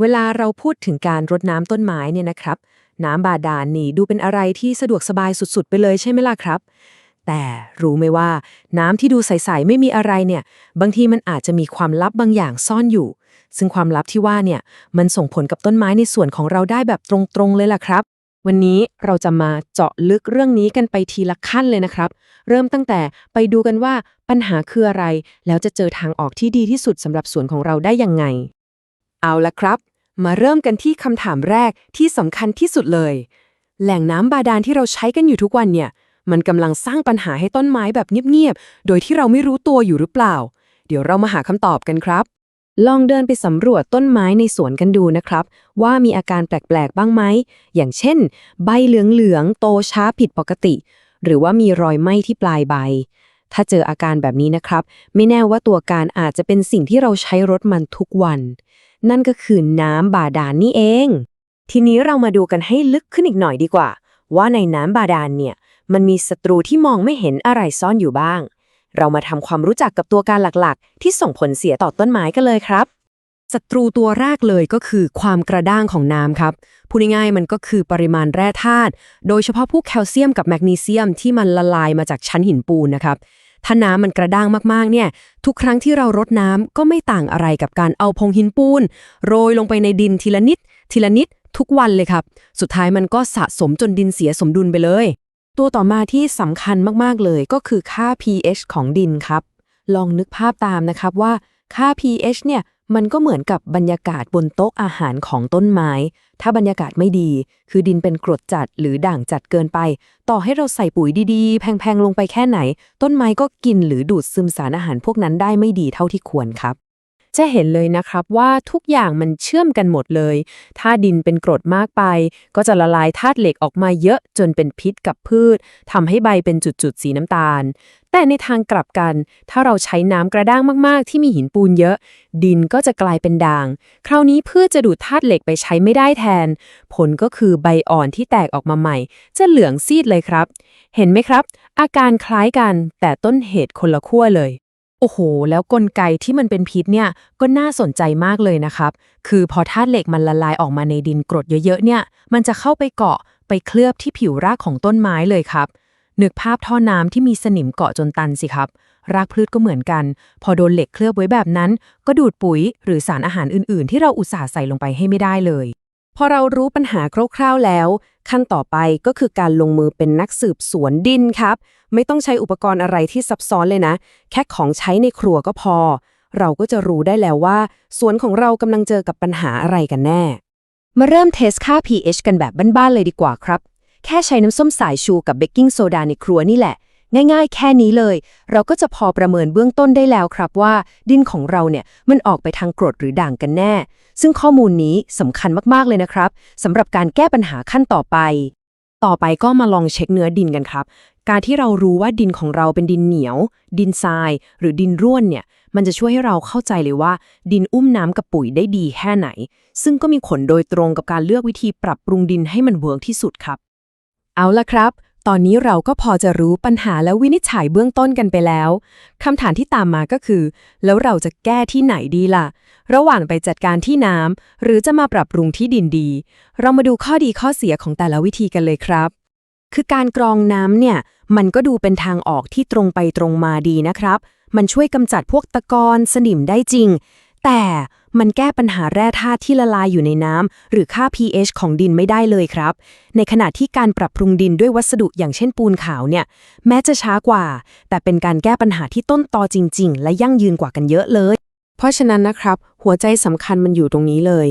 เวลาเราพูดถึงการรดน้ำต้นไม้เนี่ยนะครับ น้ำบาดาลนี่ดูเป็นอะไรที่สะดวกสบายสุดๆ ไปเลยใช่ไหมล่ะครับ แต่รู้ไหมว่า น้ำที่ดูใส ๆ ไม่มีอะไรเนี่ย บางทีมันอาจจะมีความลับบางอย่างซ่อนอยู่ ซึ่งความลับที่ว่าเนี่ยมันส่งผลกับต้นไม้ในส่วนของเราได้แบบตรงๆเลยล่ะครับ วันนี้เราจะมาเจาะลึกเรื่องนี้กันไปทีละขั้นเลยนะครับ เริ่มตั้งแต่ไปดูกันว่าปัญหาคืออะไร แล้วจะเจอทางออกที่ดีที่สุดสำหรับสวนของเราได้ยังไง เอาละครับ มาเริ่มกันที่คำถามแรกที่สำคัญที่สุดเลย แหล่งน้ำบาดาลที่เราใช้กันอยู่ทุกวันเนี่ย มันกำลังสร้างปัญหาให้ต้นไม้แบบเงียบๆ โดยที่เราไม่รู้ตัวอยู่หรือเปล่า เดี๋ยวเรามาหาคำตอบกันครับ ลองเดินไปสำรวจต้นไม้ในสวนกันดูนะครับ ว่ามีอาการแปลกๆ บ้างไหม อย่างเช่น ใบเหลืองๆ โตช้าผิดปกติ หรือว่ามีรอยไหม้ที่ปลายใบ ถ้าเจออาการแบบนี้นะครับ ไม่แน่ว่าตัวการอาจจะเป็นสิ่งที่เราใช้รดมันทุกวัน นั่นก็คือน้ำบาดาลนี่เอง ทีนี้เรามาดูกันให้ลึกขึ้นอีกหน่อยดีกว่า ว่าในน้ำบาดาลเนี่ย มันมีศัตรูที่มองไม่เห็นอะไรซ่อนอยู่บ้าง เรามาทำความรู้จักกับตัวการหลักๆ ที่ส่งผลเสียต่อต้นไม้กันเลยครับศัตรูตัวแรกเลยก็คือความกระด้างของน้ำครับ พูดง่ายๆมันก็คือปริมาณแร่ธาตุ โดยเฉพาะพวกแคลเซียมกับแมกนีเซียมที่มันละลายมาจากชั้นหินปูนนะครับ ถ้าน้ำมันกระด้างมากๆเนี่ย ทุกครั้งที่เรารดน้ำก็ไม่ต่างอะไรกับการเอาพงหินปูน โรยลงไปในดินทีละนิด ทีละนิด ทุกวันเลยครับ สุดท้ายมันก็สะสมจนดินเสียสมดุลไปเลย ตัวต่อมาที่สำคัญมากๆเลยก็คือค่า pH ของดินครับ ลองนึกภาพตามนะครับว่า ค่า pH เนี่ยมันก็เหมือนกับบรรยากาศบนโต๊ะอาหารของต้นไม้ ถ้าบรรยากาศไม่ดี คือดินเป็นกรดจัดหรือด่างจัดเกินไป ต่อให้เราใส่ปุ๋ยดีๆ แพงๆ ลงไปแค่ไหน ต้นไม้ก็กินหรือดูดซึมสารอาหารพวกนั้นได้ไม่ดีเท่าที่ควรครับ จะเห็นเลยนะครับว่าทุกอย่างมันเชื่อมกันหมดเลย ถ้าดินเป็นกรดมากไป ก็จะละลายธาตุเหล็กออกมาเยอะจนเป็นพิษกับพืชทำให้ใบเป็นจุดๆสีน้ำตาล แต่ในทางกลับกัน ถ้าเราใช้น้ำกระด้างมากๆ ที่มีหินปูนเยอะ ดินก็จะกลายเป็นด่าง คราวนี้พืชจะดูดธาตุเหล็กไปใช้ไม่ได้แทน ผลก็คือใบอ่อนที่แตกออกมาใหม่ จะเหลืองซีดเลยครับ เห็นไหมครับ อาการคล้ายกันแต่ต้นเหตุคนละขั้วเลย โอ้โห แล้วกลไกที่มันเป็นพิษเนี่ยก็น่าสนใจมากเลยนะครับ คือพอธาตุเหล็กมันละลายออกมาในดินกรดเยอะๆเนี่ย มันจะเข้าไปเกาะไปเคลือบที่ผิวรากของต้นไม้เลยครับนึกภาพท่อน้ำที่มีสนิมเกาะจนตันสิครับ รากพืชก็เหมือนกัน พอโดนเหล็กเคลือบไว้แบบนั้น ก็ดูดปุ๋ยหรือสารอาหารอื่นๆ ที่เราอุตส่าห์ใส่ลงไปให้ไม่ได้เลย พอเรารู้ปัญหาคร่าวๆแล้ว ขั้นต่อไปก็คือการลงมือเป็นนักสืบสวนดินครับ ไม่ต้องใช้อุปกรณ์อะไรที่ซับซ้อนเลยนะ แค่ของใช้ในครัวก็พอ เราก็จะรู้ได้แล้วว่าสวนของเรากำลังเจอกับปัญหาอะไรกันแน่ มาเริ่มเทสค่า pH กันแบบบ้านๆเลยดีกว่าครับ แค่ใช้น้ำส้มสายชูกับเบกกิ้งโซดาในครัวนี่แหละ ง่ายๆ แค่นี้เลย เราก็จะพอประเมินเบื้องต้นได้แล้วครับว่า ดินของเราเนี่ยมันออกไปทางกรดหรือด่างกันแน่ ซึ่งข้อมูลนี้สำคัญมากๆเลยนะครับสำหรับการแก้ปัญหาขั้นต่อไป ต่อไปก็มาลองเช็คเนื้อดินกันครับ การที่เรารู้ว่าดินของเราเป็นดินเหนียว ดินทราย หรือดินร่วนเนี่ยมันจะช่วยให้เราเข้าใจเลยว่า ดินอุ้มน้ำกับปุ๋ยได้ดีแค่ไหน ซึ่งก็มีผลโดยตรงกับการเลือกวิธีปรับปรุงดินให้มันเวิร์กที่สุดครับ เอาละครับ ตอนนี้เราก็พอจะรู้ปัญหาและวินิจฉัยเบื้องต้นกันไปแล้วคำถามที่ตามมาก็คือ แล้วเราจะแก้ที่ไหนดีล่ะ ระหว่างไปจัดการที่น้ำหรือจะมาปรับปรุงที่ดินดี เรามาดูข้อดีข้อเสียของแต่ละวิธีกันเลยครับ คือการกรองน้ำเนี่ย มันก็ดูเป็นทางออกที่ตรงไปตรงมาดีนะครับ มันช่วยกำจัดพวกตะกอนสนิมได้จริง แต่ มันแก้ปัญหาแร่ธาตุที่ละลายอยู่ในน้ำหรือค่า pH ของดินไม่ได้เลยครับ ในขณะที่การปรับปรุงดินด้วยวัสดุอย่างเช่นปูนขาวเนี่ย แม้จะช้ากว่า แต่เป็นการแก้ปัญหาที่ต้นตอจริง ๆ และยั่งยืนกว่ากันเยอะเลย เพราะฉะนั้นนะครับ หัวใจสำคัญมันอยู่ตรงนี้เลย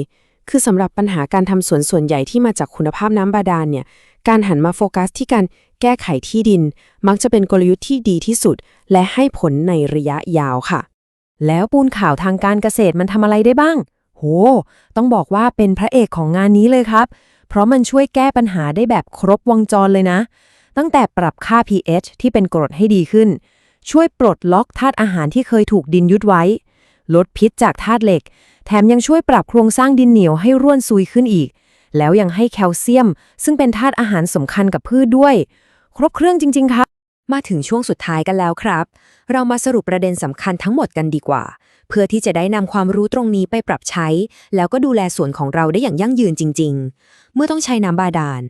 คือสำหรับปัญหาการทำสวนส่วนใหญ่ที่มาจากคุณภาพน้ำบาดาลเนี่ยการหันมาโฟกัสที่การแก้ไขที่ดิน มักจะเป็นกลยุทธ์ที่ดีที่สุด และให้ผลในระยะยาวค่ะ แล้วปูนข่าวทางการเกษตรมันทำอะไรได้บ้าง โห ต้องบอกว่าเป็นพระเอกของงานนี้เลยครับ เพราะมันช่วยแก้ปัญหาได้แบบครบวงจรเลยนะ ตั้งแต่ปรับค่า pH ที่เป็นกรดให้ดีขึ้น ช่วยปลดล็อกธาตุอาหารที่เคยถูกดินยึดไว้ ลดพิษจากธาตุเหล็ก แถมยังช่วยปรับโครงสร้างดินเหนียวให้ร่วนซุยขึ้นอีก แล้วยังให้แคลเซียม ซึ่งเป็นธาตุอาหารสำคัญกับพืชด้วย ครบเครื่องจริง ๆ ครับ มาถึงช่วงสุดท้ายกันแล้วครับ เรามาสรุปประเด็นสำคัญทั้งหมดกันดีกว่า เพื่อที่จะได้นำความรู้ตรงนี้ไปปรับใช้ แล้วก็ดูแลสวนของเราได้อย่างยั่งยืนจริง ๆ เมื่อต้องใช้น้ำบาดาล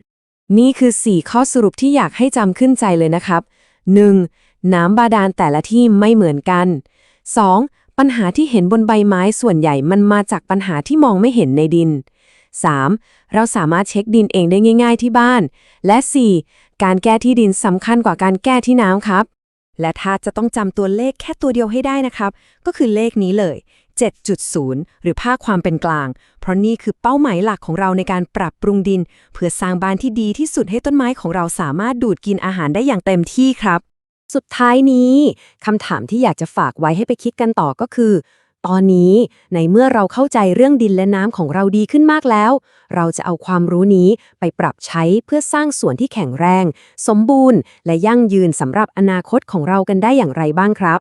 นี่คือ 4 ข้อสรุปที่อยากให้จำขึ้นใจเลยนะครับ 1. น้ำบาดาลแต่ละที่ไม่เหมือนกัน 2. ปัญหาที่เห็นบนใบไม้ส่วนใหญ่มันมาจากปัญหาที่มองไม่เห็นในดิน 3. เราสามารถเช็คดินเองได้ง่าย ๆ ที่บ้าน และ 4. การแก้ที่ดินสำคัญกว่าการแก้ที่น้ำครับ และถ้าจะต้องจำตัวเลขแค่ตัวเดียวให้ได้นะครับ ก็คือเลขนี้เลย 7.0 หรือภาคความเป็นกลาง เพราะนี่คือเป้าหมายหลักของเราในการปรับปรุงดิน เพื่อสร้างบ้านที่ดีที่สุดให้ต้นไม้ของเราสามารถดูดกินอาหารได้อย่างเต็มที่ครับ สุดท้ายนี้คำถามที่อยากจะฝากไว้ให้ไปคิดกันต่อก็คือ ตอนนี้ในเมื่อเราเข้าใจเรื่องดินและน้ำของเราดีขึ้นมากแล้ว เราจะเอาความรู้นี้ไปปรับใช้เพื่อสร้างส่วนที่แข็งแรง สมบูรณ์ และยั่งยืนสำหรับอนาคตของเรากันได้อย่างไรบ้างครับ